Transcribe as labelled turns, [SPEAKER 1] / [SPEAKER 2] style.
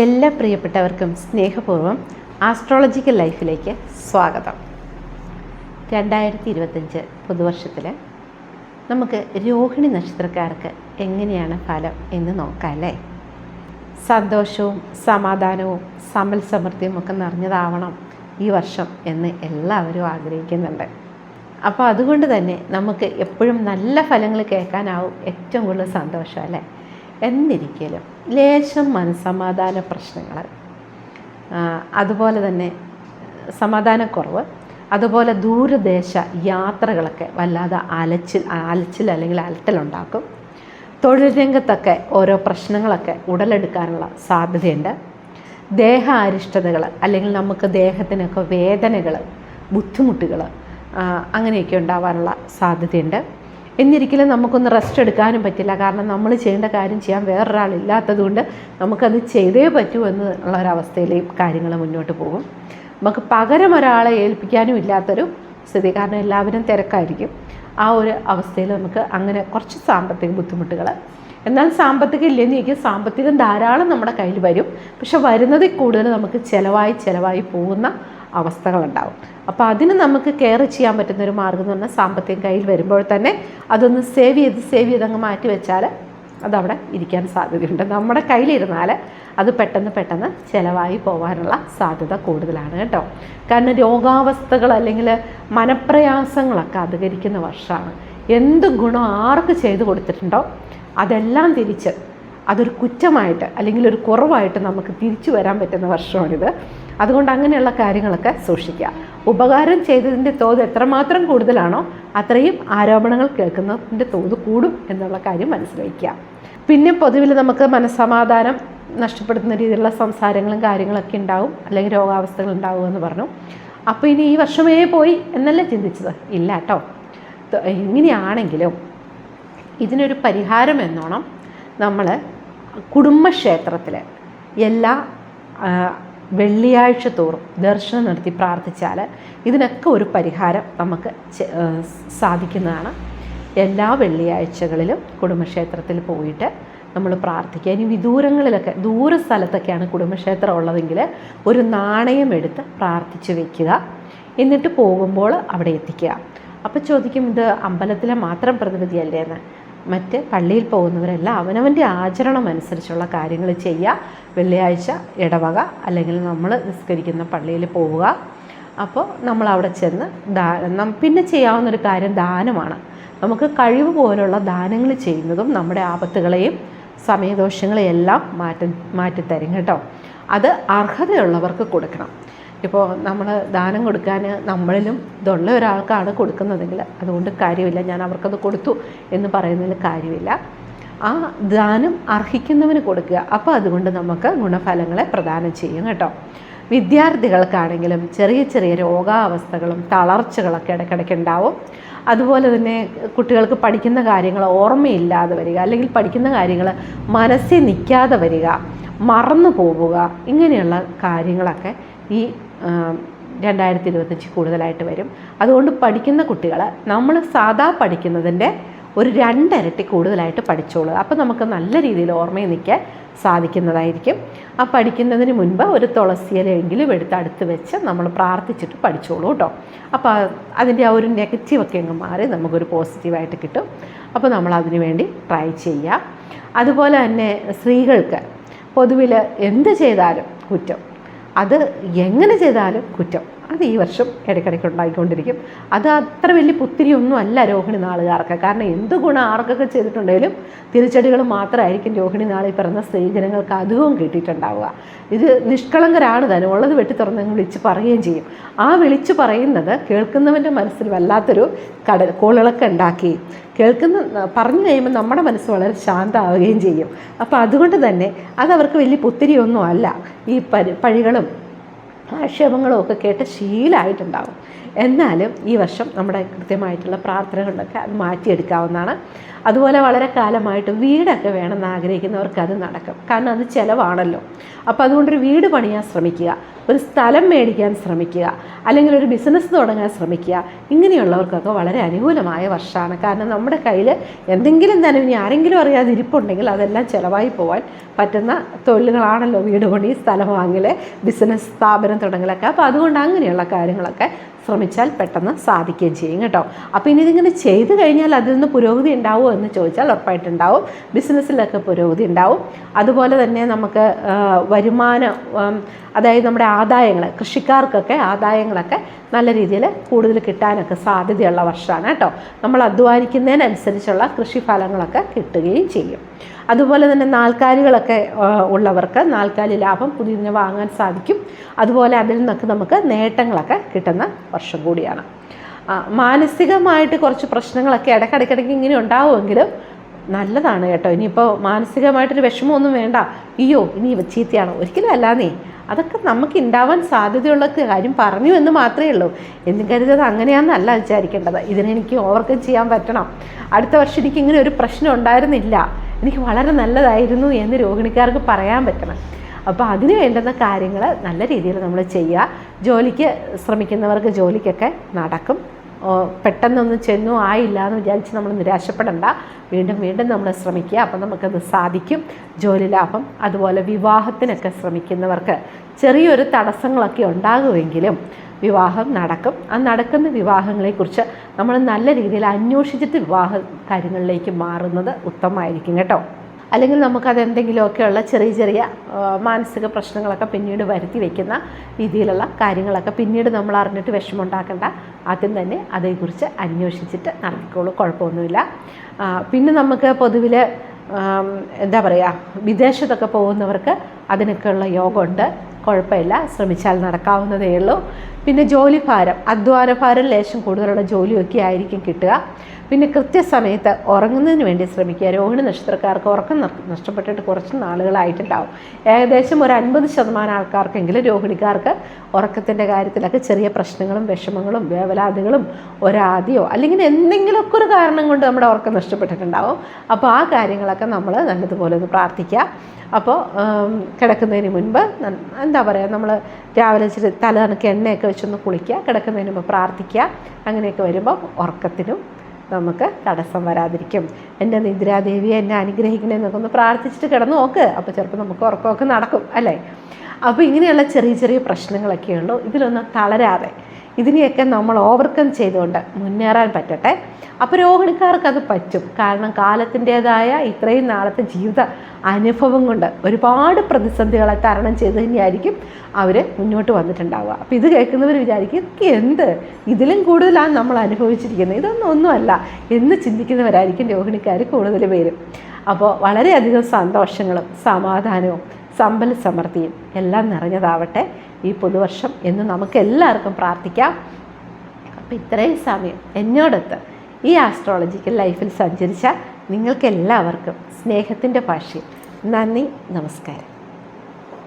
[SPEAKER 1] എല്ലാ പ്രിയപ്പെട്ടവർക്കും സ്നേഹപൂർവം ആസ്ട്രോളജിക്കൽ ലൈഫിലേക്ക് സ്വാഗതം. രണ്ടായിരത്തി ഇരുപത്തഞ്ച് പുതുവർഷത്തിൽ നമുക്ക് രോഹിണി നക്ഷത്രക്കാർക്ക് എങ്ങനെയാണ് ഫലം എന്ന് നോക്കാം അല്ലേ സന്തോഷവും സമാധാനവും സമൽ സമൃദ്ധിയും ഒക്കെ നിറഞ്ഞതാവണം ഈ വർഷം എന്ന് എല്ലാവരും ആഗ്രഹിക്കുന്നുണ്ട്. അപ്പോൾ അതുകൊണ്ട് തന്നെ നമുക്ക് എപ്പോഴും നല്ല ഫലങ്ങൾ കേൾക്കാനാവും ഏറ്റവും കൂടുതൽ സന്തോഷം അല്ലേ? എന്നിരിക്കലും ലേശം മനസമാധാന പ്രശ്നങ്ങൾ. അതുപോലെ തന്നെ സമാധാനക്കുറവ് അതുപോലെ ദൂരദേശ യാത്രകളൊക്കെ വല്ലാതെ അലച്ചിൽ അലച്ചിൽ അല്ലെങ്കിൽ അലട്ടലുണ്ടാക്കും തൊഴിൽ രംഗത്തൊക്കെ ഓരോ പ്രശ്നങ്ങളൊക്കെ ഉടലെടുക്കാനുള്ള സാധ്യതയുണ്ട്. ദേഹ അരിഷ്ടതകൾ അല്ലെങ്കിൽ നമുക്ക് ദേഹത്തിനൊക്കെ വേദനകൾ ബുദ്ധിമുട്ടുകൾ അങ്ങനെയൊക്കെ ഉണ്ടാവാനുള്ള സാധ്യതയുണ്ട്. എന്നിരിക്കലും നമുക്കൊന്ന് റെസ്റ്റ് എടുക്കാനും പറ്റില്ല. കാരണം നമ്മൾ ചെയ്യേണ്ട കാര്യം ചെയ്യാൻ വേറൊരാളില്ലാത്തതുകൊണ്ട് നമുക്കത് ചെയ്തേ പറ്റൂ എന്നുള്ള ഒരവസ്ഥയിലേയും കാര്യങ്ങൾ മുന്നോട്ട് പോകും. നമുക്ക് പകരം ഒരാളെ ഏൽപ്പിക്കാനും ഇല്ലാത്തൊരു സ്ഥിതി. കാരണം എല്ലാവരും തിരക്കായിരിക്കും. ആ ഒരു അവസ്ഥയിൽ നമുക്ക് അങ്ങനെ കുറച്ച് സാമ്പത്തിക ബുദ്ധിമുട്ടുകൾ. എന്നാൽ സാമ്പത്തികം ഇല്ലെന്ന് ചോദിക്കും. സാമ്പത്തികം ധാരാളം നമ്മുടെ കയ്യിൽ വരും. പക്ഷെ വരുന്നതിൽ കൂടുതൽ നമുക്ക് ചിലവായി ചിലവായി പോകുന്ന അവസ്ഥകളുണ്ടാവും. അപ്പോൾ അതിന് നമുക്ക് കെയർ ചെയ്യാൻ പറ്റുന്ന ഒരു മാർഗം എന്ന് പറഞ്ഞാൽ സാമ്പത്തികം കയ്യിൽ വരുമ്പോൾ തന്നെ അതൊന്ന് സേവ് ചെയ്ത് സേവ് ചെയ്ത് അങ്ങ് മാറ്റി വെച്ചാൽ അതവിടെ ഇരിക്കാൻ സാധ്യതയുണ്ട്. നമ്മുടെ കയ്യിലിരുന്നാൽ അത് പെട്ടെന്ന് പെട്ടെന്ന് ചിലവായി പോകാനുള്ള സാധ്യത കൂടുതലാണ് കേട്ടോ. കാരണം രോഗാവസ്ഥകൾ അല്ലെങ്കിൽ മനപ്രയാസങ്ങളൊക്കെ അധികരിക്കുന്ന വർഷമാണ്. എന്ത് ഗുണം ആർക്ക് ചെയ്തു കൊടുത്തിട്ടുണ്ടോ? അതെല്ലാം തിരിച്ച് അതൊരു കുറ്റമായിട്ട് അല്ലെങ്കിൽ ഒരു കുറവായിട്ട് നമുക്ക് തിരിച്ചു വരാൻ പറ്റുന്ന വർഷമാണിത്. അതുകൊണ്ട് അങ്ങനെയുള്ള കാര്യങ്ങളൊക്കെ സൂക്ഷിക്കുക. ഉപകാരം ചെയ്തതിന്റെ തോത് എത്രമാത്രം കൂടുതലാണോ അത്രയും ആരോപണങ്ങൾ കേൾക്കുന്നതിന്റെ തോത് കൂടും എന്നുള്ള കാര്യം മനസ്സിലാക്കുക. പിന്നെ പൊതുവിൽ നമുക്ക് മനസ്സമാധാനം നഷ്ടപ്പെടുത്തുന്ന രീതിയിലുള്ള സംസാരങ്ങളും കാര്യങ്ങളൊക്കെ ഉണ്ടാവും. അല്ലെങ്കിൽ രോഗാവസ്ഥകൾ ഉണ്ടാവും എന്ന് പറഞ്ഞു. അപ്പോൾ ഇനി ഈ വർഷമേ പോയി എന്നല്ല ചിന്തിച്ചത്? ഇല്ല കേട്ടോ. എങ്ങനെയാണെങ്കിലും ഇതിനൊരു പരിഹാരം എന്നോണം നമ്മൾ കുടുംബക്ഷേത്രത്തിൽ എല്ലാ വെള്ളിയാഴ്ച തോറും ദർശനം നടത്തി പ്രാർത്ഥിച്ചാൽ ഇതിനൊക്കെ ഒരു പരിഹാരം നമുക്ക് സാധിക്കുന്നതാണ്. എല്ലാ വെള്ളിയാഴ്ചകളിലും കുടുംബക്ഷേത്രത്തിൽ പോയിട്ട് നമ്മൾ പ്രാർത്ഥിക്കുക. ഇനി വിദൂരങ്ങളിലൊക്കെ ദൂര സ്ഥലത്തൊക്കെയാണ് കുടുംബക്ഷേത്രം ഉള്ളതെങ്കിൽ ഒരു നാണയം എടുത്ത് പ്രാർത്ഥിച്ചു വയ്ക്കുക എന്നിട്ട് പോകുമ്പോൾ അവിടെ എത്തിക്കുക. അപ്പോൾ ചോദിക്കും ഇത് അമ്പലത്തിലെ മാത്രം പ്രതിവിധിയല്ലേ? എന്ന്. മറ്റ് പള്ളിയിൽ പോകുന്നവരെല്ലാം അവനവന്റെ ആചരണം അനുസരിച്ചുള്ള കാര്യങ്ങൾ ചെയ്യുക. വെള്ളിയാഴ്ച ഇടവക അല്ലെങ്കിൽ നമ്മൾ നിസ്കരിക്കുന്ന പള്ളിയിൽ പോവുക. അപ്പോൾ നമ്മൾ അവിടെ ചെന്ന് ദാ പിന്നെ ചെയ്യാവുന്ന ഒരു കാര്യം ദാനമാണ്. നമുക്ക് കഴിവ് പോലുള്ള ദാനങ്ങൾ ചെയ്യുന്നതും നമ്മുടെ ആപത്തുകളെയും സമയദോഷങ്ങളെയെല്ലാം മാറ്റി മാറ്റിത്തരും കേട്ടോ. അത് അർഹതയുള്ളവർക്ക് കൊടുക്കണം. ഇപ്പോൾ നമ്മൾ ദാനം കൊടുക്കാൻ നമ്മളിലും ഇതുള്ള ഒരാൾക്കാണ് കൊടുക്കുന്നതെങ്കിൽ അതുകൊണ്ട് കാര്യമില്ല ഞാൻ അവർക്കത് കൊടുത്തു എന്ന് പറയുന്നതിൽ കാര്യമില്ല. ആ ദാനം അർഹിക്കുന്നവന് കൊടുക്കുക. അപ്പോൾ അതുകൊണ്ട് നമുക്ക് ഗുണഫലങ്ങളെ പ്രദാനം ചെയ്യും കേട്ടോ. വിദ്യാർത്ഥികൾക്കാണെങ്കിലും ചെറിയ ചെറിയ രോഗാവസ്ഥകളും തളർച്ചകളൊക്കെ ഇടയ്ക്കിടയ്ക്ക് ഉണ്ടാവും. അതുപോലെ തന്നെ കുട്ടികൾക്ക് പഠിക്കുന്ന കാര്യങ്ങൾ ഓർമ്മയില്ലാതെ വരിക അല്ലെങ്കിൽ പഠിക്കുന്ന കാര്യങ്ങൾ മനസ്സിൽ നിൽക്കാതെ വരിക മറന്നു പോവുക ഇങ്ങനെയുള്ള കാര്യങ്ങളൊക്കെ ഈ രണ്ടായിരത്തി ഇരുപത്തഞ്ച് കൂടുതലായിട്ട് വരും. അതുകൊണ്ട് പഠിക്കുന്ന കുട്ടികൾ നമ്മൾ സാധാ പഠിക്കുന്നതിന്റെ ഒരു രണ്ടിരട്ടി കൂടുതലായിട്ട് പഠിച്ചോളൂ അപ്പോൾ നമുക്ക് നല്ല രീതിയിൽ ഓർമ്മയിൽ നിൽക്കാൻ സാധിക്കുന്നതായിരിക്കും. ആ പഠിക്കുന്നതിന് മുൻപ് ഒരു തുളസിയിലെങ്കിലും എടുത്ത് അടുത്ത് വെച്ച് നമ്മൾ പ്രാർത്ഥിച്ചിട്ട് പഠിച്ചോളൂ കേട്ടോ. അപ്പോൾ അതിന്റെ ആ ഒരു നെഗറ്റീവൊക്കെ അങ്ങ് മാറി നമുക്കൊരു പോസിറ്റീവായിട്ട് കിട്ടും. അപ്പോൾ നമ്മൾ അതിനു വേണ്ടി ട്രൈ ചെയ്യുക. അതുപോലെ തന്നെ സ്ത്രീകൾക്ക് പൊതുവിൽ എന്ത് ചെയ്താലും കുറ്റം. അത് എങ്ങനെ ചെയ്താലും കുറ്റം. അത് ഈ വർഷം ഇടയ്ക്കിടയ്ക്ക് ഉണ്ടായിക്കൊണ്ടിരിക്കും. അത് അത്ര വലിയ പുത്തിരിയൊന്നും അല്ല രോഹിണി നാളുകാർക്ക്. കാരണം എന്ത് ഗുണം ആർക്കൊക്കെ ചെയ്തിട്ടുണ്ടെങ്കിലും തിരിച്ചടികൾ മാത്രമായിരിക്കും രോഹിണി നാളിൽ പിറന്ന സ്ത്രീജനങ്ങൾക്ക് അധികവും കിട്ടിയിട്ടുണ്ടാവുക. ഇത് നിഷ്കളങ്കരാണ് തന്നെ. ഉള്ളത് വെട്ടി തുറന്ന് വിളിച്ച് പറയുകയും ചെയ്യും. ആ വിളിച്ച് പറയുന്നത് കേൾക്കുന്നവന്റെ മനസ്സിൽ വല്ലാത്തൊരു കടൽ കോളിളക്കം ഉണ്ടാക്കി. കേൾക്കുന്ന പറഞ്ഞു കഴിയുമ്പോൾ നമ്മുടെ മനസ്സ് വളരെ ശാന്തമാവുകയും ചെയ്യും. അപ്പോൾ അതുകൊണ്ട് തന്നെ അതവർക്ക് വലിയ പുത്തിരിയൊന്നും അല്ല. ഈ പരി പഴികളും ആക്ഷേപങ്ങളും ഒക്കെ കേട്ട് ശീലമായിട്ടുണ്ടാവും എന്നാലും ഈ വർഷം നമ്മുടെ കൃത്യമായിട്ടുള്ള പ്രാർത്ഥനകളിലൊക്കെ അത് മാറ്റിയെടുക്കാവുന്നതാണ്. അതുപോലെ വളരെ കാലമായിട്ട് വീടൊക്കെ വേണമെന്ന് ആഗ്രഹിക്കുന്നവർക്ക് അത് നടക്കും. കാരണം അത് ചിലവാണല്ലോ. അപ്പോൾ അതുകൊണ്ടൊരു വീട് പണിയാൻ ശ്രമിക്കുക. ഒരു സ്ഥലം മേടിക്കാൻ ശ്രമിക്കുക അല്ലെങ്കിൽ ഒരു ബിസിനസ് തുടങ്ങാൻ ശ്രമിക്കുക. ഇങ്ങനെയുള്ളവർക്കൊക്കെ വളരെ അനുകൂലമായ വർഷമാണ്. കാരണം നമ്മുടെ കയ്യിൽ എന്തെങ്കിലും തന്നെ ഇനി ആരെങ്കിലും അറിയാതെ ഇരിപ്പുണ്ടെങ്കിൽ അതെല്ലാം ചിലവായി പോകാൻ പറ്റുന്ന തൊഴിലുകളാണല്ലോ വീട് പണി സ്ഥലം വാങ്ങൽ ബിസിനസ് സ്ഥാപനം തുടങ്ങലൊക്കെ. അപ്പോൾ അതുകൊണ്ട് അങ്ങനെയുള്ള കാര്യങ്ങളൊക്കെ ശ്രമിച്ചാൽ പെട്ടെന്ന് സാധിക്കുകയും ചെയ്യും കേട്ടോ. അപ്പോൾ ഇനി ഇതിങ്ങനെ ചെയ്ത് കഴിഞ്ഞാൽ അതിൽ നിന്ന് പുരോഗതി ഉണ്ടാവുമോ എന്ന് ചോദിച്ചാൽ ഉറപ്പായിട്ടുണ്ടാവും. ബിസിനസ്സിലൊക്കെ പുരോഗതി ഉണ്ടാവും. അതുപോലെ തന്നെ നമുക്ക് വരുമാന അതായത് നമ്മുടെ ആദായങ്ങൾ കൃഷിക്കാർക്കൊക്കെ ആദായങ്ങളൊക്കെ നല്ല രീതിയിൽ കൂടുതൽ കിട്ടാനൊക്കെ സാധ്യതയുള്ള വർഷമാണ് കേട്ടോ. നമ്മൾ അധ്വാനിക്കുന്നതിനനുസരിച്ചുള്ള കൃഷിഫലങ്ങളൊക്കെ കിട്ടുകയും ചെയ്യും. അതുപോലെ തന്നെ നാൽക്കാലികളൊക്കെ ഉള്ളവർക്ക് നാൽക്കാലി ലാഭം പുതിയതിനെ വാങ്ങാൻ സാധിക്കും. അതുപോലെ അതിൽ നിന്നൊക്കെ നമുക്ക് നേട്ടങ്ങളൊക്കെ കിട്ടുന്ന വർഷം കൂടിയാണ്. മാനസികമായിട്ട് കുറച്ച് പ്രശ്നങ്ങളൊക്കെ ഇടയ്ക്കിടയ്ക്കിടയ്ക്ക് ഇങ്ങനെ ഉണ്ടാവുമെങ്കിലും നല്ലതാണ് കേട്ടോ. ഇനിയിപ്പോൾ മാനസികമായിട്ടൊരു വിഷമമൊന്നും വേണ്ട. അയ്യോ ഇനി ഇവ ചീത്തയാണോ? ഒരിക്കലും അല്ലാന്നേ അതൊക്കെ നമുക്ക് ഉണ്ടാവാൻ സാധ്യതയുള്ള കാര്യം പറഞ്ഞു എന്ന് മാത്രമേ ഉള്ളൂ. എന്നും കരുതത് അങ്ങനെയാണെന്നല്ല വിചാരിക്കേണ്ടത്. ഇതിനെനിക്ക് ഓവർകം ചെയ്യാൻ പറ്റണം. അടുത്ത വർഷം എനിക്ക് ഇങ്ങനെ ഒരു പ്രശ്നം ഉണ്ടായിരുന്നില്ല. എനിക്ക് വളരെ നല്ലതായിരുന്നു എന്ന് രോഹിണിക്കാർക്ക് പറയാൻ പറ്റണം. അപ്പോൾ അതിന് വേണ്ടുന്ന കാര്യങ്ങൾ നല്ല രീതിയിൽ നമ്മൾ ചെയ്യുക. ജോലിക്ക് ശ്രമിക്കുന്നവർക്ക് ജോലിക്കൊക്കെ നടക്കും. പെട്ടെന്നൊന്നും ചെന്നു ആയില്ല എന്ന് വിചാരിച്ച് നമ്മൾ നിരാശപ്പെടണ്ട. വീണ്ടും വീണ്ടും നമ്മൾ ശ്രമിക്കുക. അപ്പം നമുക്കത് സാധിക്കും. ജോലി ലാഭം അതുപോലെ വിവാഹത്തിനൊക്കെ ശ്രമിക്കുന്നവർക്ക് ചെറിയൊരു തടസ്സങ്ങളൊക്കെ ഉണ്ടാകുമെങ്കിലും വിവാഹം നടക്കും. ആ നടക്കുന്ന വിവാഹങ്ങളെക്കുറിച്ച് നമ്മൾ നല്ല രീതിയിൽ അന്വേഷിച്ചിട്ട് വിവാഹ കാര്യങ്ങളിലേക്ക് മാറുന്നത് ഉത്തമമായിരിക്കും കേട്ടോ. അല്ലെങ്കിൽ നമുക്കത് എന്തെങ്കിലുമൊക്കെയുള്ള ചെറിയ ചെറിയ മാനസിക പ്രശ്നങ്ങളൊക്കെ പിന്നീട് വരുത്തി വയ്ക്കുന്ന രീതിയിലുള്ള കാര്യങ്ങളൊക്കെ പിന്നീട് നമ്മൾ അറിഞ്ഞിട്ട് വിഷമമുണ്ടാക്കേണ്ട. ആദ്യം തന്നെ അതേക്കുറിച്ച് അന്വേഷിച്ചിട്ട് നടത്തിക്കോളൂ കുഴപ്പമൊന്നുമില്ല. പിന്നെ നമുക്ക് പൊതുവിൽ എന്താ പറയുക വിദേശത്തൊക്കെ പോകുന്നവർക്ക് അതിനൊക്കെയുള്ള യോഗമുണ്ട്. കുഴപ്പമില്ല. ശ്രമിച്ചാൽ നടക്കാവുന്നതേ ഉള്ളൂ. പിന്നെ ജോലി ജോലിഭാരം. അധ്വാനഭാരം ലേശം കൂടുതലുള്ള ജോലിയൊക്കെ ആയിരിക്കും കിട്ടുക. പിന്നെ കൃത്യസമയത്ത് ഉറങ്ങുന്നതിന് വേണ്ടി ശ്രമിക്കുക. രോഹിണി നക്ഷത്രക്കാർക്ക് ഉറക്കം നഷ്ടപ്പെട്ടിട്ട് കുറച്ച് നാളുകളായിട്ടുണ്ടാവും. ഏകദേശം ഒരു അൻപത് ശതമാനം ആൾക്കാർക്കെങ്കിലും രോഹിണിക്കാർക്ക് ഉറക്കത്തിന്റെ കാര്യത്തിലൊക്കെ ചെറിയ പ്രശ്നങ്ങളും വിഷമങ്ങളും വേവലാതികളും ഒരാദിയോ അല്ലെങ്കിൽ എന്തെങ്കിലുമൊക്കെ ഒരു കാരണം കൊണ്ട് നമ്മുടെ ഉറക്കം നഷ്ടപ്പെട്ടിട്ടുണ്ടാവും. അപ്പോൾ ആ കാര്യങ്ങളൊക്കെ നമ്മൾ നല്ലതുപോലെ ഒന്ന് പ്രാർത്ഥിക്കുക. അപ്പോൾ കിടക്കുന്നതിന് മുൻപ് എന്താ പറയുക നമ്മൾ രാവിലെ ഇച്ചിരി തല കണക്ക് എണ്ണയൊക്കെ വെച്ചൊന്ന് കുളിക്കുക. കിടക്കുന്നതിന് മുമ്പ് പ്രാർത്ഥിക്കുക. അങ്ങനെയൊക്കെ വരുമ്പോൾ ഉറക്കത്തിനും നമുക്ക് തടസ്സം വരാതിരിക്കും. എന്റെ നിദ്രാദേവിയെ എന്നെ അനുഗ്രഹിക്കണേ എന്നൊക്കെ ഒന്ന് പ്രാർത്ഥിച്ചിട്ട് കിടന്നു നോക്ക്. അപ്പോൾ ചിലപ്പോൾ നമുക്ക് ഉറക്കമൊക്കെ നടക്കും അല്ലേ? അപ്പോൾ ഇങ്ങനെയുള്ള ചെറിയ ചെറിയ പ്രശ്നങ്ങളൊക്കെ ഉള്ളൂ ഇതിലൊന്നും തളരാതെ ഇതിനെയൊക്കെ നമ്മൾ ഓവർകം ചെയ്തുകൊണ്ട് മുന്നേറാൻ പറ്റട്ടെ. അപ്പോൾ രോഹിണിക്കാർക്ക് അത് പറ്റും. കാരണം കാലത്തിന്റേതായ ഇത്രയും നാളത്തെ ജീവിത അനുഭവം കൊണ്ട് ഒരുപാട് പ്രതിസന്ധികളെ തരണം ചെയ്ത് തന്നെയായിരിക്കും അവർ മുന്നോട്ട് വന്നിട്ടുണ്ടാവുക. അപ്പോൾ ഇത് കേൾക്കുന്നവർ വിചാരിക്കും "ഇതൊക്കെ എന്ത്? ഇതിലും കൂടുതലാണ് നമ്മൾ അനുഭവിച്ചിരിക്കുന്നത്. ഇതൊന്നും ഒന്നുമല്ല. എന്ന് ചിന്തിക്കുന്നവരായിരിക്കും രോഹിണിക്കാർ കൂടുതൽ പേരും. അപ്പോൾ വളരെയധികം സന്തോഷങ്ങളും സമാധാനവും സമ്പൽ സമൃദ്ധിയും എല്ലാം നിറഞ്ഞതാവട്ടെ ഈ പുതുവർഷം എന്ന് നമുക്ക് എല്ലാവർക്കും പ്രാർത്ഥിക്കാം. അപ്പം ഇത്രയും സമയം എന്നോടൊത്ത് ഈ ആസ്ട്രോളജിക്കൽ ലൈഫിൽ സഞ്ചരിച്ച നിങ്ങൾക്ക് എല്ലാവർക്കും സ്നേഹത്തിന്റെ ഭാഷയിൽ നന്ദി നമസ്കാരം.